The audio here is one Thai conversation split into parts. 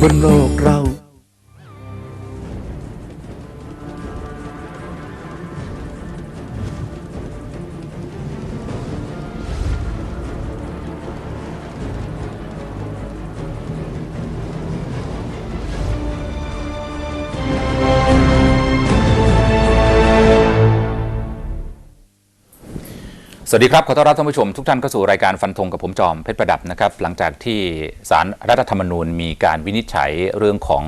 บนโลกเรา สวัสดีครับ ขอต้อนรับท่านผู้ชมทุกท่านเข้าสู่รายการฟันธงกับผมจอมเพชรประดับนะครับ หลังจากที่สารรัฐธรรมนูญมีการวินิจฉัยเรื่องของ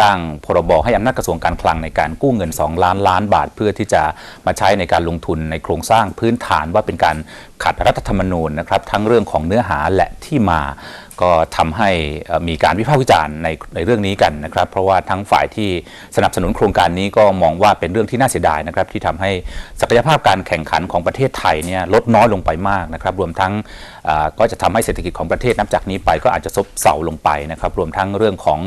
ร่างพรบให้อำนาจกระทรวงการคลังในการกู้เงิน 2 ล้านล้านบาท เพื่อที่จะมาใช้ในการลงทุนในโครงสร้างพื้นฐานว่าเป็นการขัดรัฐธรรมนูญนะครับทั้งเรื่องของเนื้อหาและที่มา ก็ทำให้มีการวิพากษ์วิจารณ์ในในเรื่องนี้กันนะครับ เพราะว่าทั้งฝ่ายที่สนับสนุนโครงการนี้ก็มองว่าเป็นเรื่องที่น่าเสียดายนะครับที่ทำให้ศักยภาพการแข่งขันของประเทศไทยเนี่ยลดน้อยลงไปมากนะครับรวมทั้งก็จะทำให้เศรษฐกิจของประเทศนับจากนี้ไปก็อาจจะซบเซาลงไปนะครับรวมทั้งเรื่องของ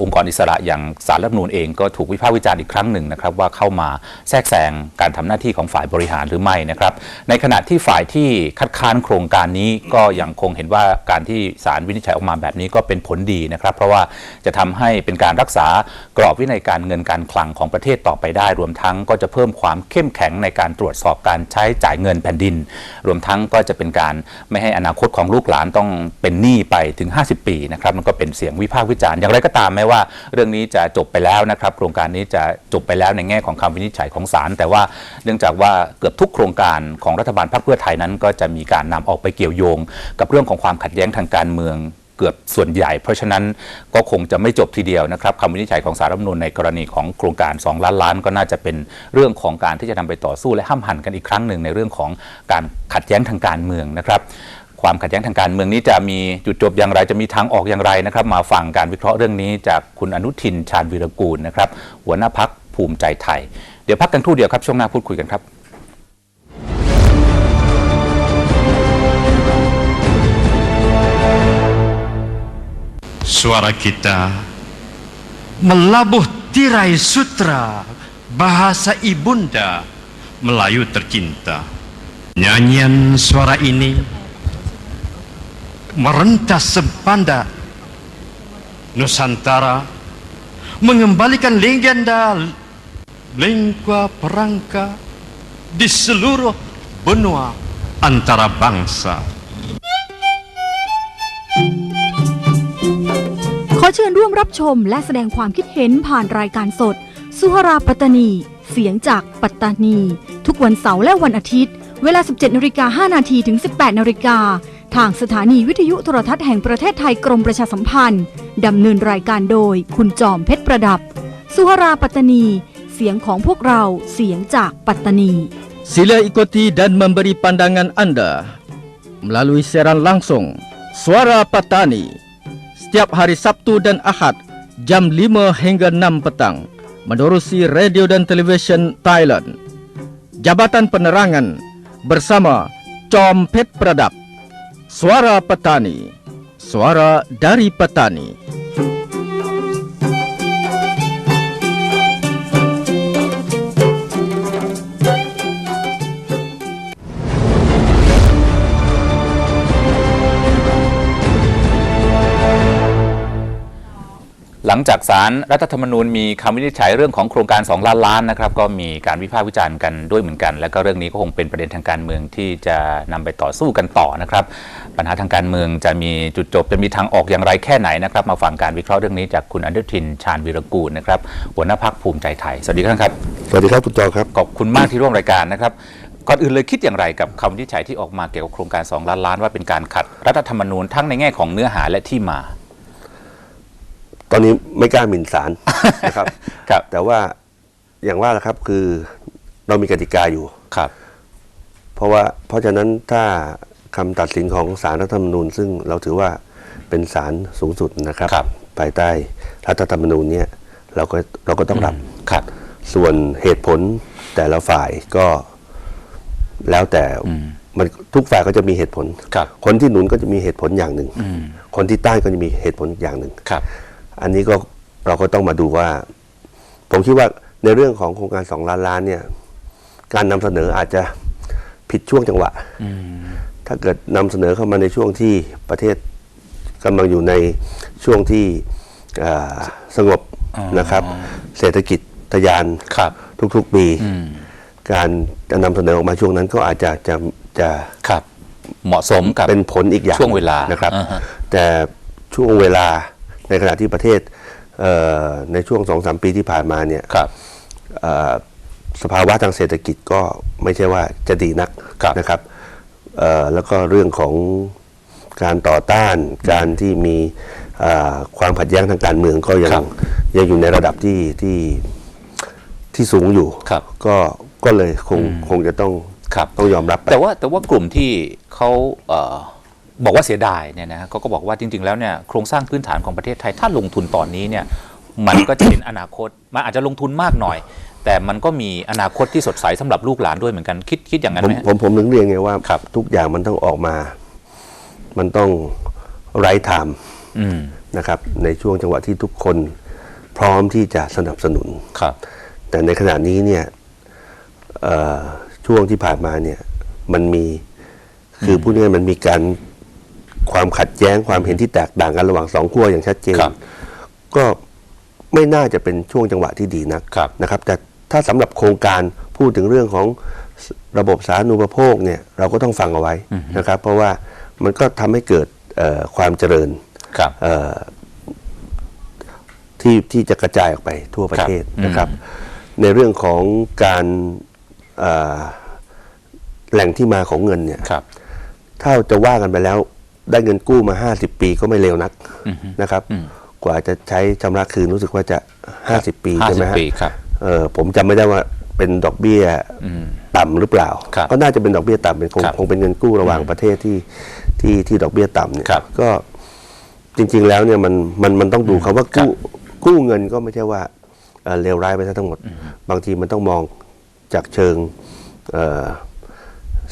องค์กรอิสระอย่างสารรัฐมนูญเองก็ถูกวิพากษ์วิจารณ์อีกครั้งหนึ่งนะครับว่าเข้ามาแทรกแซงการทำหน้าที่ของฝ่ายบริหารหรือไม่นะครับในขณะที่ฝ่ายที่คัดค้านโครงการนี้ก็ยังคงเห็นว่าการที่ศาลวินิจฉัยออกมาแบบนี้ก็เป็นผลดีนะครับ เพราะว่าจะทำให้เป็นการรักษากรอบวินัยการเงินการคลังของประเทศต่อไปได้ รวมทั้งก็จะเพิ่มความเข้มแข็งในการตรวจสอบการใช้จ่ายเงินแผ่นดิน รวมทั้งก็จะเป็นการไม่ให้อนาคตของลูกหลานต้องเป็นหนี้ไปถึง 50 ปีนะครับมันก็เป็นเสียงวิพากษ์วิจารณ์อย่างไรก็ตามแม้ว่า เรื่องนี้จะจบไปแล้วนะครับ โครงการนี้จะจบไปแล้วในแง่ของคำวินิจฉัยของศาลแต่ว่าเนื่องจากว่าเกือบทุกโครงการของรัฐบาลพรรคเพื่อไทยนั้น ก็จะมีการนำออกไปเกี่ยวโยง กับเรื่องของความขัดแย้งทางการเมืองเกือบส่วนใหญ่ เพราะฉะนั้นก็คงจะไม่จบทีเดียวนะครับคำวินิจฉัยของสารรัฐมนูญในกรณีของโครงการ 2 ล้านล้านก็น่าจะเป็นเรื่องของการที่จะนำไปต่อสู้และห้ามหันกันอีกครั้งหนึ่งในเรื่องของการขัดแย้งทางการเมืองนะครับความขัดแย้งทางการเมืองนี้จะมีจุดจบอย่างไรจะมีทางออกอย่างไรนะครับ มาฟังการวิเคราะห์เรื่องนี้จากคุณอนุทินชาญวีรกูลนะครับหัวหน้าพักภูมิใจไทย เดี๋ยวพักกันครู่เดียวครับช่วงหน้าพูดคุยกันครับ Suara kita melabuh tirai sutra bahasa ibunda Melayu tercinta. Nyanyian suara ini merentas sepanda Nusantara mengembalikan legenda lengkua perangka di seluruh benua antara bangsa. อเชิญร่วมรับชมและแสดงความคิดเห็นผ่านรายการสด สุหราปัตตานี เสียงจากปัตตานี ทุกวันเสาร์และวันอาทิตย์ เวลา 17นาฬิกา5นาทีถึง 18นาฬิกาทางสถานีวิทยุโทรทัศน์แห่งประเทศไทยกรมประชาสัมพันธ์ ดำเนินรายการโดยคุณจอมเพชรประดับ สุหราปัตตานี เสียงของพวกเราเสียงจากปัตตานี Sila ikuti dan memberi pandangan anda melalui siaran langsung Suara Patani setiap hari Sabtu dan Ahad jam 5 hingga 6 petang menerusi radio dan televisyen Thailand. Jabatan Penerangan bersama Com Pet Pradap. Suara Petani, suara dari petani. ลังจากสารรัฐธรรมนูญมีคำวินิจฉัยเรื่องของโครงการ 2 ล้านล้านนะครับก็มีการวิพากษ์วิจารณ์กันด้วยเหมือนกัน แล้วก็เรื่องนี้ก็คงเป็นประเด็นทางการเมืองที่จะนำไปต่อสู้กันต่อนะครับปัญหาทางการเมืองจะมีจุดจบจะมีทางออกอย่างไรแค่ไหนนะครับมาฟังการวิเคราะห์เรื่องนี้จากคุณอนุทินชาญวีรกูลนะครับหัวหน้าพักภูมิใจไทยสวัสดีครับสวัสดีครับคุณจอครับขอบคุณมากที่ร่วมรายการนะครับก่อนอื่นเลยคิดอย่างไรกับคำวินิจฉัยที่ออกมาเกี่ยวกับโครงการ 2 ล้านล้านว่าเป็นการขัดรัฐธรรมนูญทั้งในแง่ของเนื้อหาและที่มา ตอนนี้ไม่กล้าหมิ่นศาลนะครับ ครับ แต่ว่าอย่างว่าแหละครับคือเรามีกติกาอยู่ ครับ เพราะว่าเพราะฉะนั้นถ้าคำตัดสินของศาลรัฐธรรมนูญ ซึ่งเราถือว่าเป็นศาลสูงสุดนะครับ ครับ ภายใต้รัฐธรรมนูญเนี่ยเราก็เราก็ต้องรับ ครับ ส่วนเหตุผลแต่ละฝ่ายก็แล้วแต่มันทุกฝ่ายก็จะมีเหตุผล ครับ คนที่หนุนก็จะมีเหตุผลอย่างหนึ่ง คนที่ต้านก็จะมีเหตุผลอย่างหนึ่ง ครับ อันนี้ก็เราก็ต้องมาดูว่า ผมคิดว่าในเรื่องของโครงการสองล้านล้านเนี่ย การนำเสนออาจจะผิดช่วงจังหวะถ้าเกิดนำเสนอเข้ามาในช่วงที่ประเทศกำลังอยู่ในช่วงที่เอ่อสงบนะครับ เศรษฐกิจทะยานครับทุกๆปีอืมการจะนำเสนอออกมาช่วงนั้นก็อาจจะจะจะครับเหมาะสมกับเป็นผลอีกอย่างช่วงเวลานะครับอ่าฮะแต่ช่วงเวลา ในขณะที่ประเทศเอ่อในช่วงสองสามปีที่ผ่านมาเนี่ยครับเอ่อสภาวะทางเศรษฐกิจก็ไม่ใช่ว่าจะดีนักครับนะครับเอ่อแล้วก็เรื่องของการต่อต้านการที่มีเอ่อความขัดแย้งทางการเมืองก็ยังครับยังอยู่ในระดับที่ที่ที่สูงอยู่ครับก็ก็เลยคงคงจะต้องครับต้องยอมรับไปแต่ว่าแต่ว่ากลุ่มที่เขาเอ่อ บอกว่าเสียดายเนี่ยนะเขาก็บอกว่าจริง ๆ แล้วเนี่ยโครงสร้างพื้นฐานของประเทศไทยถ้าลงทุนตอนนี้เนี่ยมันก็จะเป็นอนาคตมันอาจจะลงทุนมากหน่อย แต่มันก็มีอนาคตที่สดใสสำหรับลูกหลานด้วยเหมือนกันคิดคิดอย่างนั้นผมไหมฮะผมผมถึงเรียนไงว่าครับทุกอย่างมันต้องออกมา มันต้องไร้ไทม์อืมนะครับ ในช่วงจังหวะที่ทุกคนพร้อมที่จะสนับสนุนครับ แต่ในขณะนี้เนี่ยเอ่อช่วงที่ผ่านมาเนี่ยมันมีคือพูดง่ายๆมันมีการ ความขัดแย้งความเห็นที่แตกต่างกันระหว่างสองขั้วอย่างชัดเจน ครับก็ไม่น่าจะเป็นช่วงจังหวะที่ดีนักครับ นะครับ แต่ถ้าสำหรับโครงการพูดถึงเรื่องของระบบสาธารณูปโภคเนี่ยเราก็ต้องฟังเอาไว้นะครับ เพราะว่ามันก็ทำให้เกิดเอ่อความเจริญ ครับ เอ่อที่ที่จะกระจายออกไปทั่วประเทศครับนะครับ ในเรื่องของการเอ่อแหล่งที่มาของเงินเนี่ยครับ ถ้าจะว่ากันไปแล้ว ได้เงินกู้มา 50 ปีก็ไม่เร็วนักอือฮึนะครับอืมกว่าจะใช้ชำระคืนรู้สึกว่าจะ 50 ปีห้าใช่สิไหมบฮะปีครับเออผมจำไม่ได้ว่าเป็นดอกเบี้ยอืมต่ำหรือเปล่าครับก็น่าจะเป็นดอกเบี้ยต่ำเป็นคงครับคงเป็นเงินกู้ระหว่างประเทศที่ที่ที่ดอกเบี้ยต่ำเนี่ยครับก็จริง ๆ แล้วเนี่ยมันมันมันต้องดูคำว่ากู้กู้เงินก็ไม่ใช่ว่าเอ่อเลวร้ายไปซะทั้งหมด บางทีมันต้องมองจากเชิงเอ่อ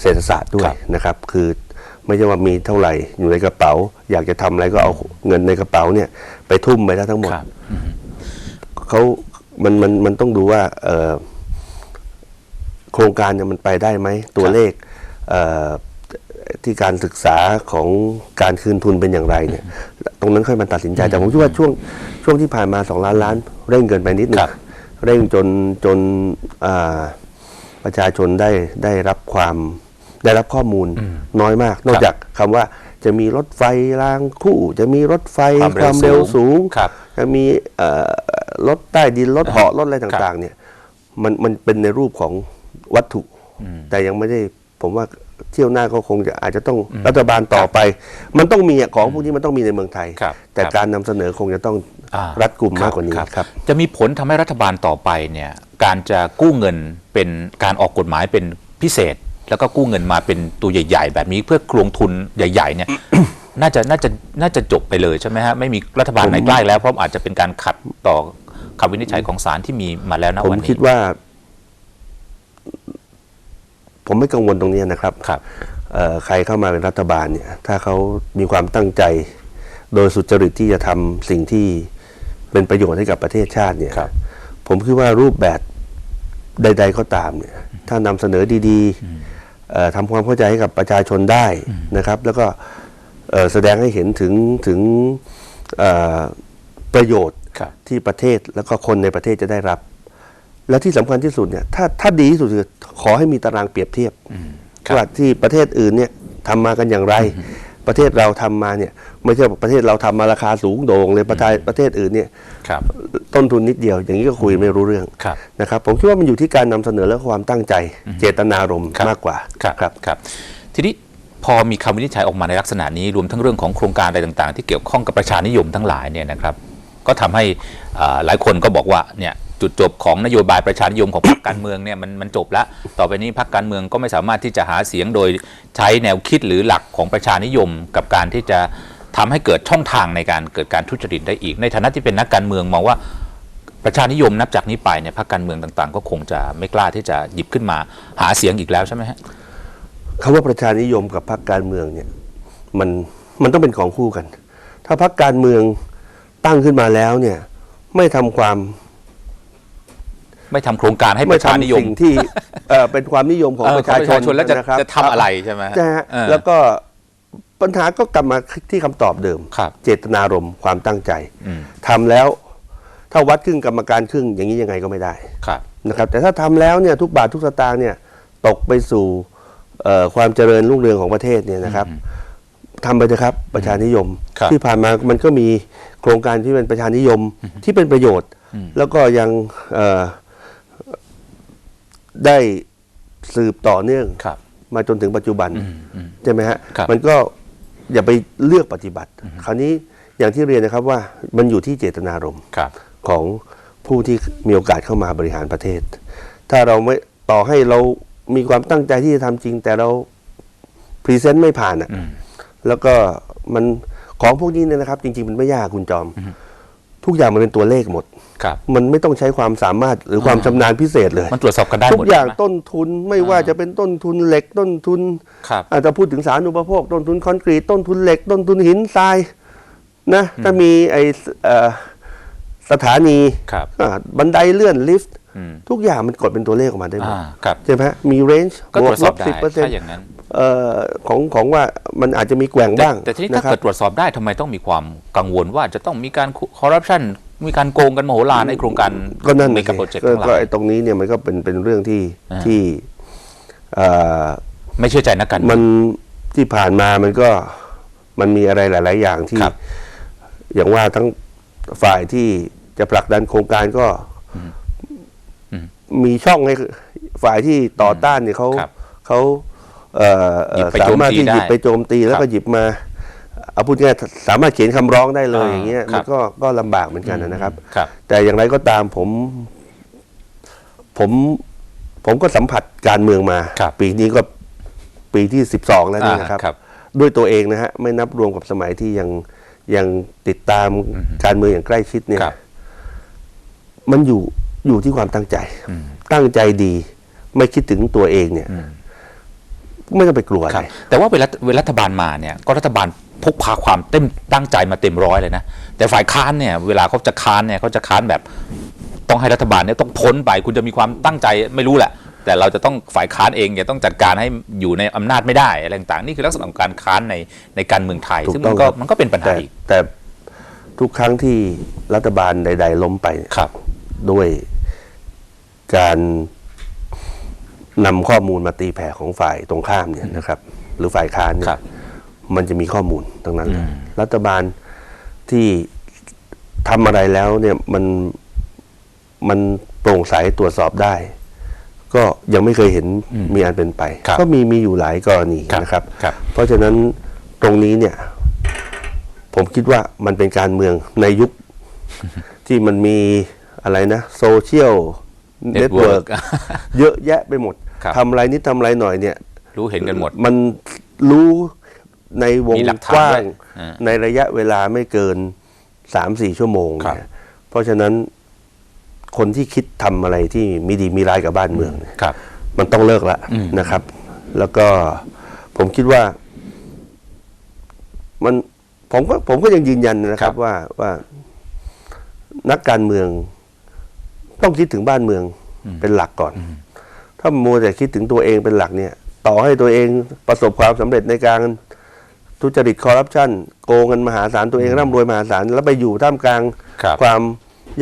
เศรษฐศาสตร์ด้วคยรับนะครับ คือ ไม่ใช่ว่ามีเท่าไหร่อยู่ในกระเป๋า อยากจะทำอะไรก็เอาเงินในกระเป๋าเนี่ย ไปทุ่มไปแล้วทั้งหมดครับเขามันมันมันต้องดูว่าเอ่อโครงการเนี่ยมันไปได้ไหม ตัวเลขเอ่อที่การศึกษาของการคืนทุนเป็นอย่างไรเนี่ย ตรงนั้นค่อยมาตัดสินใจ แต่ผมคิดว่าช่วงช่วงที่ผ่านมาสองล้านล้าน เร่งเกินไปนิดนึคงรับเร่งจนจนอ่าประชาชนได้ได้รับความ ได้รับข้อมูลน้อยมาก นอกจากคำว่าจะมีรถไฟรางคู่ จะมีรถไฟความเร็วสูงสูงครับจะมีเอ่อรถใต้ดินรถเหาะรถอะไรต่างๆ เนี่ยมันมันเป็นในรูปของวัตถุ แต่ยังไม่ได้ผมว่าเที่ยวหน้าก็คงจะอาจจะต้องรัฐบาลต่อไป มันต้องมีอะของพวกนี้มันต้องมีในเมืองไทยครับแต่ครับการนำเสนอคงจะต้องอ่ารัดกลุ่มมากกว่านี้ครับครับจะมีผลทำให้รัฐบาลต่อไปเนี่ยการจะกู้เงินเป็นการออกกฎหมายเป็นพิเศษ แล้วก็กู้เงินมาเป็นตัวใหญ่ ๆ แบบนี้เพื่อลงทุนใหญ่ ๆ เนี่ย น่าจะน่าจะน่าจะจบไปเลยใช่ไหมฮะไม่มีรัฐบาลไหนใกล้แล้วเพราะอาจจะเป็นการขัดต่อคำวินิจฉัยของศาลที่มีมาแล้วนะผมวันนี้คิดว่า ผมไม่กังวลตรงนี้นะครับครับ เอ่อใครเข้ามาเป็นรัฐบาลเนี่ย ถ้าเขามีความตั้งใจ โดยสุจริตที่จะทำสิ่งที่เป็นประโยชน์ให้กับประเทศชาติเนี่ยครับ ผมคิดว่ารูปแบบ ใด ๆ ก็ตามเนี่ยถ้านำเสนอดีๆเอ่อทำความเข้าใจให้กับประชาชนได้นะครับ แล้วก็เอ่อแสดงให้เห็นถึงถึงเอ่อประโยชน์ครับที่ประเทศแล้วก็คนในประเทศจะได้รับ และที่สำคัญที่สุดเนี่ยถ้าถ้าดีที่สุดคือขอให้มีตารางเปรียบเทียบครับว่าที่ประเทศอื่นเนี่ยทำมากันอย่างไร ประเทศเราทำมาเนี่ยไม่ใช่ว่าประเทศเราทำมาราคาสูงโด่งเลยประเทศประเทศอื่นเนี่ยครับต้นทุนนิดเดียว อย่างนี้ก็คุยไม่รู้เรื่องครับนะครับผมคิดว่ามันอยู่ที่การนำเสนอและความตั้งใจ เจตนารมณ์ครับมากกว่าครับครับครับ ทีนี้พอมีคำวินิจฉัยออกมาในลักษณะนี้รวมทั้งเรื่องของโครงการอะไรต่างๆ ที่เกี่ยวข้องกับประชานิยมทั้งหลายเนี่ยนะครับ ก็ทำให้อ่าหลายคนก็บอกว่าเนี่ย จุดจบของนโยบายประชานิยมของพรรคการเมืองเนี่ยมันมันจบแล้ว ต่อไปนี้พรรคการเมืองก็ไม่สามารถที่จะหาเสียงโดยใช้แนวคิดหรือหลักของประชานิยม กับการที่จะทำให้เกิดช่องทางในการเกิดการทุจริตได้อีก ในฐานะที่เป็นนักการเมืองมองว่าประชานิยมนับจากนี้ไปเนี่ยพรรคการเมืองต่างๆ ก็คงจะไม่กล้าที่จะหยิบขึ้นมาหาเสียงอีกแล้วใช่ไหมฮะคำว่าประชานิยมกับพรรคการเมืองเนี่ยมันมันต้องเป็นของคู่กัน ถ้าพรรคการเมืองตั้งขึ้นมาแล้วเนี่ยไม่ทำความ ไม่ทำโครงการให้ปไม่ระชานิยทำมสิ่งที่เอ่อเป็นความนิยมของเออประชาชนของประชาชนแล้วจะนะครับจะทำอะไรใช่ไหมฮะใช่ฮะเออ แล้วก็ปัญหาก็กลับมาที่คำตอบเดิม ครับเจตนารมณ์ความตั้งใจอืม ทำแล้วถ้าวัดครึ่งกรรมการครึ่งอย่างนี้ยังไงก็ไม่ได้ ครับ นะครับแต่ถ้าทำแล้วเนี่ยทุกบาททุกสตางค์เนี่ยตกไปสู่เอ่อความเจริญรุ่งเรืองของประเทศเนี่ยนะครับทำไปเถอะครับประชานิยม ครับที่ผ่านมามันก็มีโครงการที่เป็นประชานิยมที่เป็นประโยชน์ แล้วก็ยังเอ่อ ได้สืบต่อเนื่องครับ มาจนถึงปัจจุบันอืมอืมใช่ไหมฮะครับมันก็อย่าไปเลือกปฏิบัติ คราวนี้อย่างที่เรียนนะครับว่ามันอยู่ที่เจตนารมณ์ครับของผู้ที่มีโอกาสเข้ามาบริหารประเทศ ถ้าเราไม่ต่อให้เรามีความตั้งใจที่จะทำจริง แต่เราพรีเซนต์ไม่ผ่านอะอืมแล้วก็มันของพวกนี้เนี่ยนะครับ จริง ๆ มันไม่ยากคุณจอม ทุกอย่างมันเป็นตัวเลขหมด ครับ มันไม่ต้องใช้ความสามารถหรือความชำนาญพิเศษเลย มันตรวจสอบกันได้หทุมกดอย่างใช่ไหม ต้นทุนไม่ว่าจะเป็นต้นทุนเหล็กต้นทุน ครับ อาจจะพูดถึงสาธารณูปโภคต้นทุนคอนกรีตต้นทุนเหล็ก ต้นทุนหินทรายนะถ้ามีไอสเอ่อสถานีครับ อ่าบันไดเลื่อนลิฟต์อืมทุกอย่างมันกดเป็นตัวเลขออกมาได้หมดอ่าครับ ใช่ไหมฮะมีเรนจ์ก็ตรวจสอบได้สิบเปอร์เซ็นถ้าต์อย่างนั้น ของของว่ามันอาจจะมีแกว่งแต่บ้าง แต่ทีนี้นะถ้าครัเกิบดตรวจสอบได้ทำไมต้องมีความกังวลว่าจะต้องมีการคอร์รัปชันมีการโกงกันมโหฬารในโครงการก็นั่นในน่ะกับสิโปรเจกต์ก็ทั้งหก็ลายไอ้ตรงนี้เนี่ยมันก็เป็นเป็นเรื่องที่อ่าที่เอ่อไม่เชื่อใจนักการเมืมัองนที่ผ่านมามันก็มันมีอะไรหลาย ๆ อย่างที่ครับอย่างว่าทั้งฝ่ายที่จะผลักดันโครงการก็อืมมีช่องให้ฝ่ายที่ต่อต้านเนี่ยเขาครับเขา เอ่อเอ่อหยิบไปสามารถที่โจมตีหยิบได้ไปโจมตีแล้วครัก็บหยิบมาเอาพูดง่ายๆสามารถเขียนคำร้องได้เลยอ่าอย่างเงี้ยครัมับนก็ก็ลำบากเหมือนกันนะครับครับ แต่อย่างไรก็ตามผมผมผมก็สัมผัสการเมืองมาครับปีนี้ก็ปีที่สิบสองแล้วนี่อ่านะครับครับ ด้วยตัวเองนะฮะไม่นับรวมกับสมัยที่ยังยังติดตามการเมืองอย่างใกล้ชิดเนี่ยครับมันอยู่อยู่ที่ความตั้งใจอืมตั้งใจดี ไม่คิดถึงตัวเองเนี่ยอืม ไม่ต้องไปกลัวอะคไรรับแต่ว่าเวลาเวลารัฐบาลมาเนี่ยก็รัฐบาลพกพาความเต็มตั้งใจมาเต็มร้อยเลยนะ แต่ฝ่ายค้านเนี่ยเวลาเขาจะค้านเนี่ยเขาจะค้านแบบ ต้องให้รัฐบาลเนี่ยต้องพ้นไปคุณจะมีความตั้งใจไม่รู้แหละ แต่เราจะต้องฝ่ายค้านเองเนี่ยต้องจัดการให้อยู่ในอำนาจไม่ได้อะไรต่างๆนี่คือลักษณะของการค้านในในการเมืองไทยถูกซึ่งต้มัองนก็ครับมันก็เป็นปัญหาแต่อีกแต่ทุกครั้งที่รัฐบาลใด ๆ ล้มไปเนี่ยครับ ด้วยการ นำข้อมูลมาตีแผ่ของฝ่ายตรงข้ามเนี่ยนะครับ หรือฝ่ายค้านเนี่ครัยบมันจะมีข้อมูลทั้งนั้นเลยอืมรัฐบาลที่ทำอะไรแล้วเนี่ยมันมันโปร่งใสตรวจสอบได้ ก็ยังไม่เคยเห็นมีอันเป็นไปครับก็มีมีอยู่หลายกรณีครับนะครับครับ เพราะฉะนั้นตรงนี้เนี่ย ผมคิดว่ามันเป็นการเมืองในยุคที่มันมีอะไรนะ โซเชียลเน็ตเวิร์ก Network เยอะแยะไปหมด ครับ ทำอะไรนิดทำอะไรหน่อยเนี่ย รู้เห็นกันหมด มันรู้ในวงมีหลักฐานกว้าด้วงยอ่าในระยะเวลาไม่เกินสามสี่ชั่วโมงครับ เนี่ยเพราะฉะนั้นคนที่คิดทำอะไรที่มีดีมีร้ายกับบ้านเมืองเนี่ย ครับ มันต้องเลิกละอืม นะครับ แล้วก็ผมคิดว่า มันผมก็ผมก็ยังยืนยันนะคครัรับบว่าว่านักการเมือง ต้องคิดถึงบ้านเมืองเป็นหลักก่อน ถ้ามัวแต่คิดถึงตัวเองเป็นหลักเนี่ย ต่อให้ตัวเองประสบความสำเร็จในการทุจริตคอร์รัปชันโกงเงินมหาศาลตัวเองร่ำรวยมหาศาลแล้วไปอยู่ท่ามกลางครับความ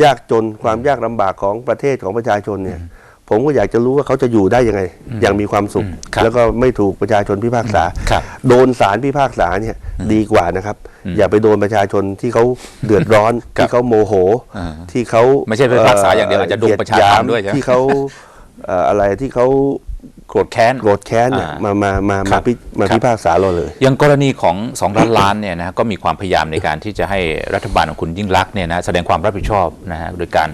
ยากจนความยากลำบากของประเทศของประชาชนเนี่ย ผมก็อยากจะรู้ว่าเขาจะอยู่ได้ยังไง อย่างมีความสุขอืมครับแล้วก็ไม่ถูกประชาชนพิพากษาครับโดนศาลพิพากษาเนี่ยดีกว่านะครับ อย่าไปโดนประชาชนที่เขาเดือดร้อนครับที่เขาโมโหอ่าที่เขาไม่ใช่พิพากษาอย่างเดียวอาจจะโดนประชาชนด้วยใช่ไหมที่เขาเอ่ออะไรที่เขาโกรธแค้น โกรธแค้นเนี่ยอ่ามมามามาครัมาบพิมาครับ พิพากษาเราเลย อย่างกรณีของ 2 ล้านล้านเนี่ยนะก็มีความพยายามในการที่จะให้รัฐบาลของคุณยิ่งรักษณ์เนี่ยนะแสดงความรับผิดชอบนะฮะโดยการ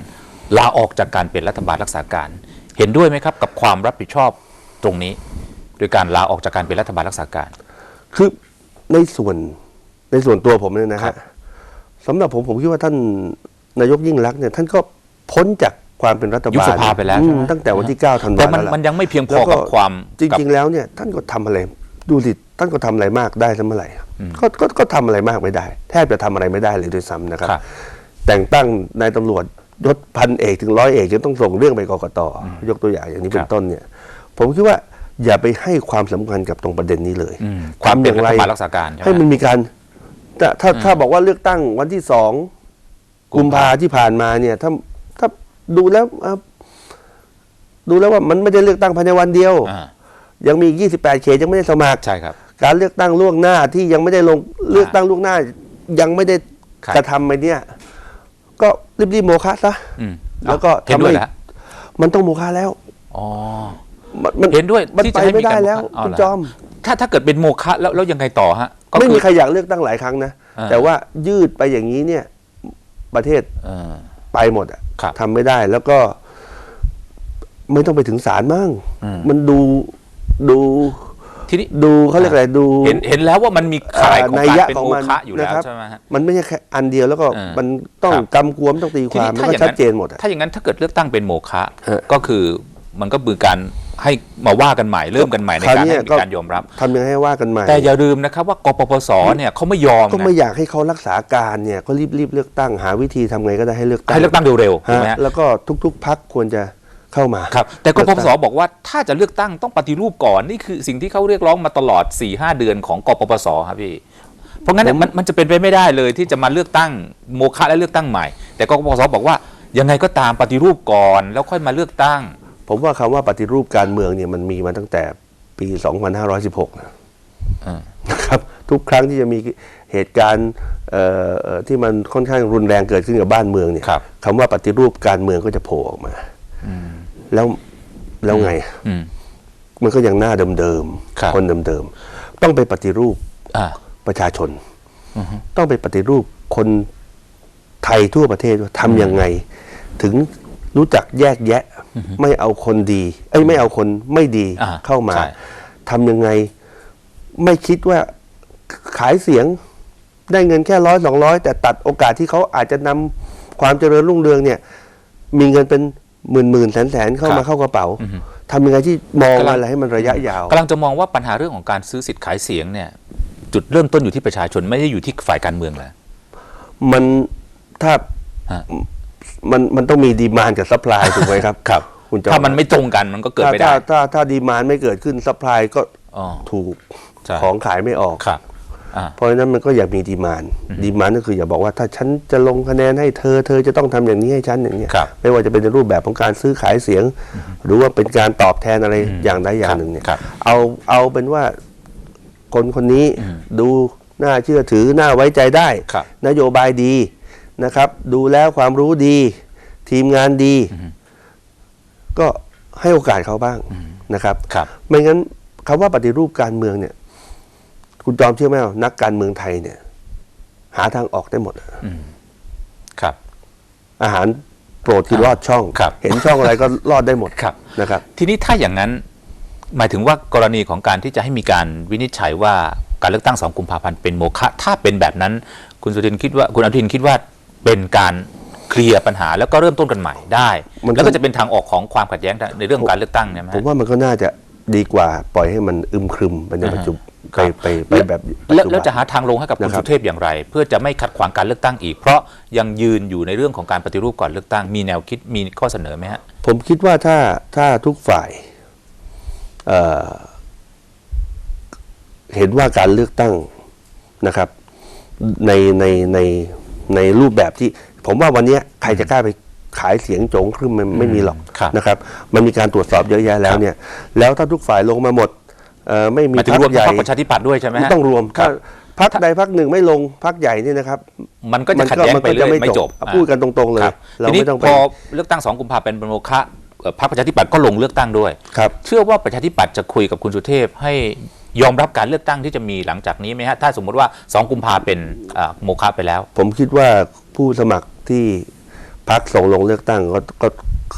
ลาออกจากการเป็นรัฐบาลรักษาการ เห็นด้วยไหมครับกับความรับผิดชอบตรงนี้ โดยการลาออกจากการเป็นรัฐบาลรักษาการ คือในส่วนในส่วนตัวผมเนี่ยนะครัฮะบ สำหรับผมผมคิดว่าท่านนายกยิ่งรักษณ์เนี่ยท่านก็พ้นจาก ความเป็นรัฐยุบบาลสภาไปแล้วอืใช่มไหม ตั้งแต่วันที่9ธันวาแต่คมมันแล้วล่ะ มันยังไม่เพียงพแล้อวก็กับความจริง ๆ แล้วเนี่ยท่านก็ทำอะไรดูสิท่านก็ทำอะไรมากได้ซะเมื่อไหร่ก็ก็ก็ทำอะไรมากไม่ได้ แทบจะทำอะไรไม่ได้เลยด้วยซ้ำนะครับ ครับ แต่งตั้งนายตำรวจยศพันเอกถึงร้อยเอกจะต้องส่งเรื่องไปกกตยกตัวอย่างอย่างนี้เป็ครันบต้นเนี่ย ผมคิดว่าอย่าไปให้ความสำคัญกับตรงประเด็นนี้เลยอืมความเป็นรัฐบาลรักษาการใช่ไหม ให้มันมีการถ้าถ้าถ้าบอกว่าเลือกตั้งวันที่สองกุมภาที่ผ่านมาเนี่ยถ้าถ้า ดูแล้วเอ่อดูแล้วว่ามันไม่ได้เลือกตั้งภายในวันเดียวอ่ายังมีอีก 28 เขตยังไม่ได้สมัครใช่ครับ การเลือกตั้งล่วงหน้าที่ยังไม่ได้ลงเลือกตั้งล่วงหน้า ยังไม่ได้ครับกระทำไปเนี่ย ก็รีบๆโมฆะซะอืมแล้วก็เห็นด้วยทำให้แล้วมันต้องโมฆะแล้วอ๋อมันมันเห็นด้วยมันที่ไปจะให้ไม่ได้การแล้วโฆษณาคุณเหรจอม ถ้าถ้าเกิดเป็นโมฆะแล้วแล้วยังไงต่อฮะก็ไม่คืมีอใครอยากเลือกตั้งหลายครั้งนะอ่าแต่ว่ายืดไปอย่างนี้เนี่ย ประเทศเออไปหมดอะครับ ทำไม่ได้แล้วก็ไม่ต้องไปถึงศาลมั่งอืมมันดูดูทีนี้ดูเขาเรียกอะไรดูเห็นเห็นแล้วว่ามันมีข่ายของนัยการยะเป็นของโมมันฆะอยู่แล้วนะครับใช่ไหมฮะมันไม่ใช่แค่อันเดียวแล้วก็เออมันต้องครับกำกวมต้องตีความมันก็ชัดเจนหมดอะถ้าอย่างนั้นถ้าเกิดเลือกตั้งเป็นโมฆะฮะก็คือมันก็คือการ ให้มาว่ากันใหม่เริ่มกันใหม่ในคราวการนี้ให้มีก็การยอมรับทำยังไงให้ว่ากันใหม่ แต่อย่าลืมนะครับว่ากปปสเนี่ยเขาไม่ยอมก็ไม่นะอยากให้เขารักษาการเนี่ยก็รีบรีบเลือกตั้งหาวิธีทำไงก็ได้ให้เลือกตั้งให้เลือกตั้งเร็วๆใช่ไหมฮะฮะแล้วก็ทุก ๆพักควรจะเข้ามาครับแต่กเลืปอกปตั้งสบอกว่าถ้าจะเลือกตั้งต้องปฏิรูปก่อนนี่คือสิ่งที่เขาเรียกร้องมาตลอด4ี่หเดือนของกปปสครับพี่เพราะงั้นเนี่ยมันมันจะเป็นไปไม่ได้เลยที่จะมาเลือกตั้งโมฆะและเลือกตั้งใหม่ แต่กปปสบอกว่ายังไงก็ตามปฏิรูปก่อนแล้วค่อยมาเลือกตั้ง ผมว่าคำว่าปฏิรูปการเมืองเนี่ยมันมีมาตั้งแต่ปี 2516นะอ่านะครับ ทุกครั้งที่จะมีเหตุการณ์เอ่อเอ่อที่มันค่อนข้างรุนแรงเกิดขึ้นกับบ้านเมืองเนี่ยครับคำว่าปฏิรูปการเมืองก็จะโผล่ออกมาแล้วแล้วไงอืมมันก็ยังหน้าเดิมครับๆคนเดิมๆต้องไปปฏิรูปอ่าประชาชนต้องไปปฏิรูปคนไทยทั่วประเทศว่าทำยังไง ถึง รู้จักแยกแยะ ไม่เอาคนดี เอ้ยไม่เอาคนไม่ดีอ่าเข้ามาใช่ ทำยังไง ไม่คิดว่าขายเสียงได้เงินแค่ร้อยสองร้อยแต่ตัดโอกาสที่เขาอาจจะนำความเจริญรุ่งเรืองเนี่ย มีเงินเป็นหมื่นหมื่นแสนแสนเข้ามาเข้ากระเป๋าทำยังไงที่มองอะไรให้มันระยะยาว กำลังจะมองว่าปัญหาเรื่องของการซื้อสิทธิ์ขายเสียงเนี่ย จุดเริ่มต้นอยู่ที่ประชาชนไม่ได้อยู่ที่ฝ่ายการเมืองแล้ว มันถ้าฮะ มันมันต้องมีดีมานกับซัพพลายถูกไหมครับ ครับ คุณจอถ้ามันไม่ตรงกันมันก็เกิดถ้าไม่ได้ถ้าถ้าถ้าดีมานไม่เกิดขึ้นซัพพลายก็อ๋อ ถูกใช่ ของขายไม่ออก ครับอ่า เพราะฉะนั้นมันก็อยากมีดีมานดีมานก็คืออย่าบอกว่าถ้าฉันจะลงคะแนนให้เธอ เธอจะต้องทำอย่างนี้ให้ฉันอย่างเนี้ยครับไม่ว่าจะเป็นในรูปแบบของการซื้อขายเสียง หรือว่าเป็นการตอบแทนอะไรอย่างใดอย่างหนึ่งเนี่ยครับเอาเอาเป็นว่าคนคนนี้ดูน่าเชื่อถือน่าไว้ใจได้ ครับนโยบายดี นะครับ ดูแล้วความรู้ดี ทีมงานดี ก็ให้โอกาสเขาบ้างนะครับครับ ไม่งั้นคำว่าปฏิรูปการเมืองเนี่ย คุณจอมเชื่อไหมว่านักการเมืองไทยเนี่ย หาทางออกได้หมดอะครับ อาหารโปรดที่อ่ารอดช่องครับเห็นช่องอะไรก็รอดได้หมดครับนะครับ ทีนี้ถ้าอย่างนั้น หมายถึงว่ากรณีของการที่จะให้มีการวินิจฉัยว่าการเลือกตั้งสองกุมภาพันธ์เป็นโมฆะถ้าเป็นแบบนั้น คุณสุทินคิดว่าคุณอนุทินคิดว่า เป็นการเคลียร์ปัญหาแล้วก็เริ่มต้นกันใหม่ได้ มันก็ แล้วก็จะเป็นทางออกของความขัดแย้งในเรื่องของการเลือกตั้งเนี่ยไหมผมว่ามันก็น่าจะดีกว่าปล่อยให้มันอึมครึมไปในปัจจุบันครัไปบไปไปแบบปัจแล้วจุแล้วบันจะหาทางลงให้กับคุณนะครับ สุเทพอย่างไร เพื่อจะไม่ขัดขวางการเลือกตั้งอีก เพราะยังยืนอยู่ในเรื่องของการปฏิรูปก่อนเลือกตั้ง มีแนวคิดมีข้อเสนอไหมฮะ ผมคิดว่าถ้าถ้าทุกฝ่ายเอ่อเห็นว่าการเลือกตั้งนะครับ ในในใน ในรูปแบบที่ ผมว่าวันเนี้ยใครจะกล้าไปขายเสียงโจงครึ่มมันไม่มีหรอกครับนะครับ มันมีการตรวจสอบเยอะแยะแล้วเนี่ย แล้วถ้าทุกฝ่ายลงมาหมดเอ่อไม่หมีมายถึงพรรรวมคใหญ่พรรคประชาธิปัตย์ด้วยใช่ไหมฮะต้องรวมครัถ้าบพักใดพักหนึ่งไม่ลงพักใหญ่เนี่ยนะครับ มันก็จะขัดแย้งไปเรื่อยไม่จบพูดกันตรงๆเลยครับเราทีนี้ไม่ต้องไปพอเลือกตั้งสองกุมภาพันธ์เป็นโมฆะเอ่อพรรคประชาธิปัตย์ก็ลงเลือกตั้งด้วยครับเชื่อว่าประชาธิปัตย์จะคุยกับคุณสุเทพให้ ยอมรับการเลือกตั้งที่จะมีหลังจากนี้ไหมฮะ ถ้าสมมุติว่าสองกุมภาเป็นอ่าโมฆะไปแล้ว ผมคิดว่าผู้สมัครที่พักส่งลงเลือกตั้งก็ก็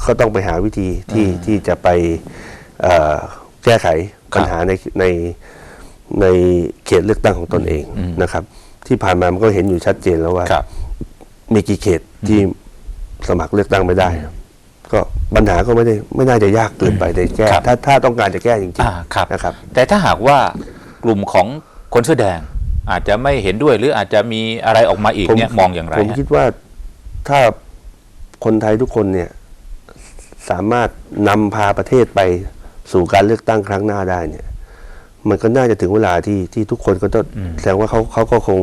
ก็ต้องไปหาวิธีที่ที่จะไปเอ่อแก้ไขปัญหาในในในเขตเลือกตั้งของตนเองนะครับ ที่ผ่านมามันก็เห็นอยู่ชัดเจนแล้วว่า ครับ มีกี่เขตที่สมัครเลือกตั้งไม่ได้ ก็ปัญหาก็ไม่ได้ไม่น่าจะยากเกินไปในแก้ครับ ถ้าถ้าต้องการจะแก้จริงอ่าครับ ๆนะครับ แต่ถ้าหากว่ากลุ่มของคนเสื้อแดงอาจจะไม่เห็นด้วยหรืออาจจะมีอะไรออกมาอีกผมเนี่ยมองอย่างไรผมฮะ คิดว่าถ้าคนไทยทุกคนเนี่ยสามารถนำพาประเทศไปสู่การเลือกตั้งครั้งหน้าได้เนี่ย มันก็น่าจะถึงเวลาที่ที่ทุกคนก็ต้องแสดงว่าเขาเขาก็คง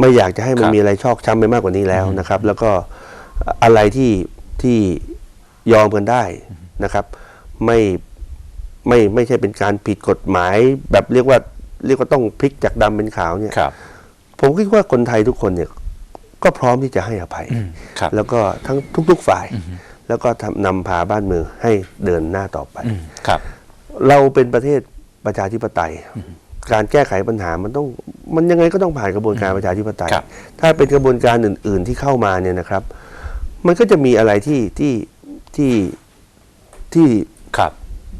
ไม่อยากจะให้มัคนรับ มีอะไรชอกช้ำไปมากกว่านี้แล้วนะครับ แล้วก็อะไรที่ที่ ยอมกันได้นะครับ ไม่ไม่ไม่ใช่เป็นการผิดกฎหมาย แบบเรียกว่าเรียกว่าต้องพลิกจากดำเป็นขาวเนี่ยครับผมคิดว่าคนไทยทุกคนเนี่ยก็พร้อมที่จะให้อภัยอืมครับแล้วก็ทั้งทุก ๆฝ่าย แล้วก็ทำนำพาบ้านเมืองให้เดินหน้าต่อไปอืมครับ เราเป็นประเทศประชาธิปไตย การแก้ไขปัญหามันต้องมันยังไงก็ต้องผ่านกระบวนการประชาธิปไตยครับถ้าเป็นกระบวนการอื่น ๆที่เข้ามาเนี่ยนะครับ มันก็จะมีอะไรที่ที่ ที่ที่ครับ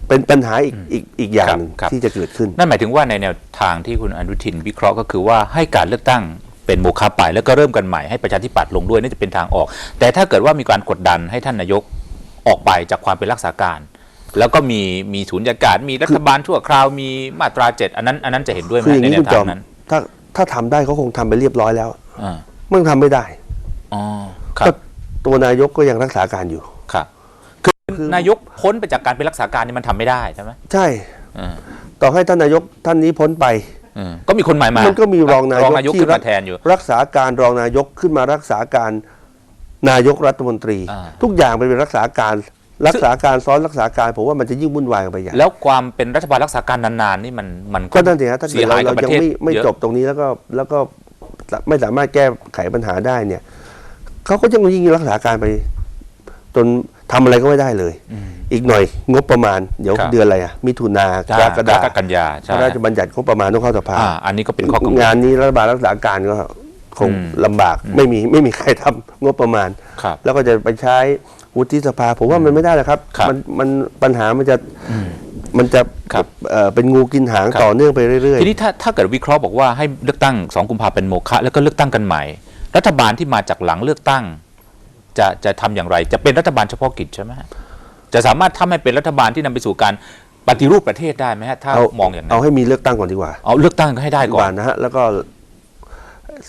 เป็นปัญหาอีกอีกอีกอย่างหนึ่งครับ ที่จะเกิดขึ้น นั่นหมายถึงว่าในแนวทางที่คุณอนุทินวิเคราะห์ก็คือว่าให้การเลือกตั้งเป็นโมฆะไปแล้วก็เริ่มกันใหม่ให้ประชาธิปัตย์ลงด้วยนี่จะเป็นทางออก แต่ถ้าเกิดว่ามีการกดดันให้ท่านนายกออกไปจากความเป็นรักษาการ แล้วก็มีมีศูนย์ากาศมีรัฐบาลชั่วคราวมีมาตราเจ็ดอันนั้นอันนั้นจะเห็นด้วยไหมคืออย่างในนี้แนคุวณจอทางมนั้นถ้าถ้าทำได้เขาคงทำไปเรียบร้อยแล้ว อ่ามันทำไม่ได้ อ๋อครัก็บตัวนายกก็ยังรักษาการอยู่ ครับคือนายกพ้นไปจากการเป็นรักษาการนี่มันทำไม่ได้ใช่ไหมใช่อ่าต่อให้ท่านนายกท่านนี้พ้นไปอืมก็มีคนใหม่มามันก็มีรองนายรองกนายกที่ขึ้นรัมาแทนอยู่รักษาการรองนายกขึ้นมารักษาการนายกรัฐมนตรีอ่าทุกอย่างไปเป็นรักษาการรักษาการซ้อนรักษาการผมว่ามันจะยิ่งวุ่นวายกันไปใหญ่แล้วความเป็นรัฐบาลรักษาการนานๆนี่มันมันก็นั่นสิฮะถ้าเสีเกิยดหาเรายกับเราประยังเทศไม่ไม่เยอะจบตรงนี้แล้วก็แล้วก็ไม่สามารถแก้ไขปัญหาได้เนี่ยเขาก็จะยิ่งรักษาการไป จน ทำอะไรก็ไม่ได้เลย อีกหน่อยงบประมาณเดี๋ยวครับเดือนอะไรอะมิถุนากใช่รกฎากกันยาพใช่ระราชบัญญัติงบประมาณต้องเข้าสภาอ่าอันนี้ก็เป็นข้อกังวลงานนี้รัฐบาลรักษาการก็คงอืมลำบากไม่มีไม่มีใครทำงบประมาณครับแล้วก็จะไปใช้วุฒิสภาผมว่ามันไม่ได้แล้วครับครับมันมันปัญหามันจะมันจะครับเอ่อเป็นงูกินหางครับต่อเนื่องไปเรื่อยทีนี้ถ้าถ้าเกิดวิเคราะห์บอกว่าให้เลือกตั้งสองกุมภาเป็นโมฆะแล้วก็เลือกตั้งกันใหม่ รัฐบาลที่มาจากหลังเลือกตั้ง จะจะทำอย่างไร จะเป็นรัฐบาลเฉพาะกิจใช่ไหมฮะจะสามารถทำให้เป็นรัฐบาลที่นำไปสู่การปฏิรูปประเทศได้ไหมฮะถ้าๆเอามองอย่างนั้เอานให้มีเลือกตั้งก่อนดีกว่า เอาเลือกตั้งก็ให้ได้ดีก่กอว่านนะฮะแล้วก็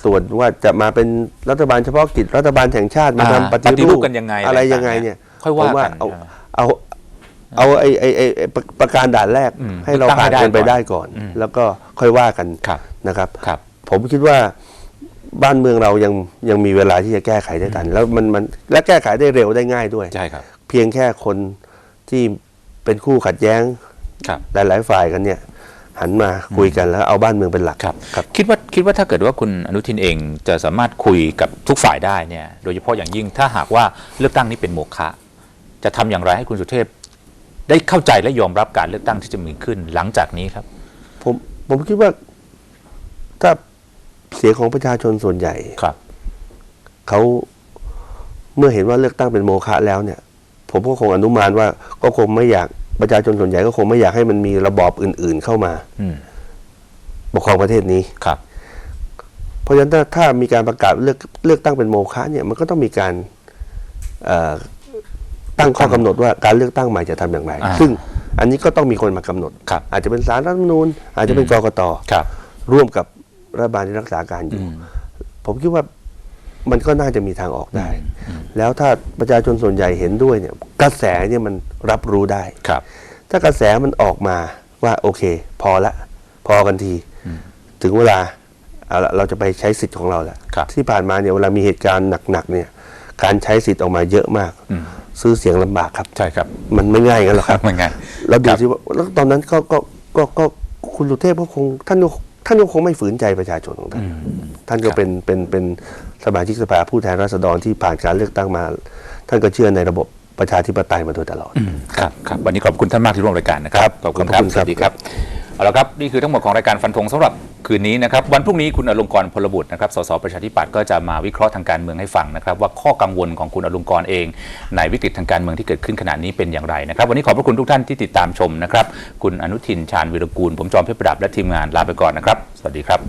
ส่วนว่าจะมาเป็นรัฐบาลเฉพาะกิจรัฐบาลแห่งชาติมาอ่าทำปปฏิฏิรูรูปปกันยังไง อะไรอะไรยังไงต่างๆเนี่ยค่อยว่าผมกันเอาใช่ไหมเอาเอาไอ้ไอ้ไอ้ไอ้ประประการด่านแรกอืมให้เราตั้งให้ผ่านได้กันไปก่อนได้ก่อนอืมแล้วก็ค่อยว่ากันครับนะครับครับ ผมคิดว่า บ้านเมืองเรายังยังมีเวลาที่จะแก้ไขได้ทัน แล้วมันมันและแก้ไขได้เร็วได้ง่ายด้วยใช่ครับ เพียงแค่คนที่เป็นคู่ขัดแย้งครับหลายๆฝ่ายกันเนี่ย หันมาคุยกันแล้วเอาบ้านเมืองเป็นหลักครับครับ คิดว่าคิดว่าถ้าเกิดว่าคุณอนุทินเองจะสามารถคุยกับทุกฝ่ายได้เนี่ย โดยเฉพาะอย่างยิ่งถ้าหากว่าเลือกตั้งนี้เป็นโมฆะจะทำอย่างไรให้คุณสุเทพ ได้เข้าใจและยอมรับการเลือกตั้งที่จะมีขึ้นหลังจากนี้ครับ ผมผมคิดว่าถ้า เสียงของประชาชนส่วนใหญ่ครับ เขาเมื่อเห็นว่าเลือกตั้งเป็นโมฆะแล้วเนี่ย ผมก็คงอนุมานว่า ก็คงไม่อยากประชาชนส่วนใหญ่ก็คงไม่อยากให้มันมีระบอบอื่น ๆเข้ามาอืมปกครองประเทศนี้ครับ เพราะฉะนั้นถ้าถ้ามีการประกาศเลือกเลือกตั้งเป็นโมฆะเนี่ยมันก็ต้องมีการเอ่อตั้งข้อกำหนดว่าการเลือกตั้งใหม่จะทำอย่างไรอ่าซึ่งอันนี้ก็ต้องมีคนมากำหนดครับอาจจะเป็นสารรัฐธรรมนูญอาจจะเป็นกกตครับร่วมกับ รัฐบาลที่รักษาการอยู่อืมผมคิดว่ามันก็น่าจะมีทางออกได้ แล้วถ้าประชาชนส่วนใหญ่เห็นด้วยเนี่ย กระแสเนี่ยมันรับรู้ได้ครับ ถ้ากระแสมันออกมาว่าโอเค พอละ พอกันที ถึงเวลาเอาละเราจะไปใช้สิทธิ์ของเราแหละครับที่ผ่านมาเนี่ยเวลามีเหตุการณ์หนักๆเนี่ย การใช้สิทธิ์ออกมาเยอะมากอืมซื้อเสียงลำบากครับ ใช่ครับ มันไม่ง่ายกันหรอกครับไม่ไงเราดูครับสิว่าแล้วตอนนั้นก็ก็ก็ก็คุณสุเทพก็คงท่านก็ ท่านก็คงไม่ฝืนใจประชาชนของท่าน ท่านก็เป็นเป็นเป็นสมาชิกสภาผู้แทนราษฎรที่ผ่านการเลือกตั้งมา ท่านก็เชื่อในระบบประชาธิปไตยมาโดยตลอด ครับครับวันนี้ขอบคุณท่านมากที่ร่วมรายการนะครับ ขอบคุณครับขอบคุณสครับวัสดีครับ เอาละครับนี่คือทั้งหมดของรายการฟันธงสำหรับคืนนี้นะครับวันพรุ่งนี้คุณอลงกรณ์พลบุตรนะครับสสประชาธิปัตย์ก็จะมาวิเคราะห์ทางการเมืองให้ฟังนะครับว่าข้อกังวลของคุณอลงกรณ์เอง ในวิกฤตทางการเมืองที่เกิดขึ้นขณะนี้เป็นอย่างไรนะครับวันนี้ขอบพระคุณทุกท่านที่ติดตามชมนะครับคุณอนุทินชาญวิรกูล ผมจอมเพชรประดับและทีมงานลาไปก่อนนะครับ สวัสดีครับ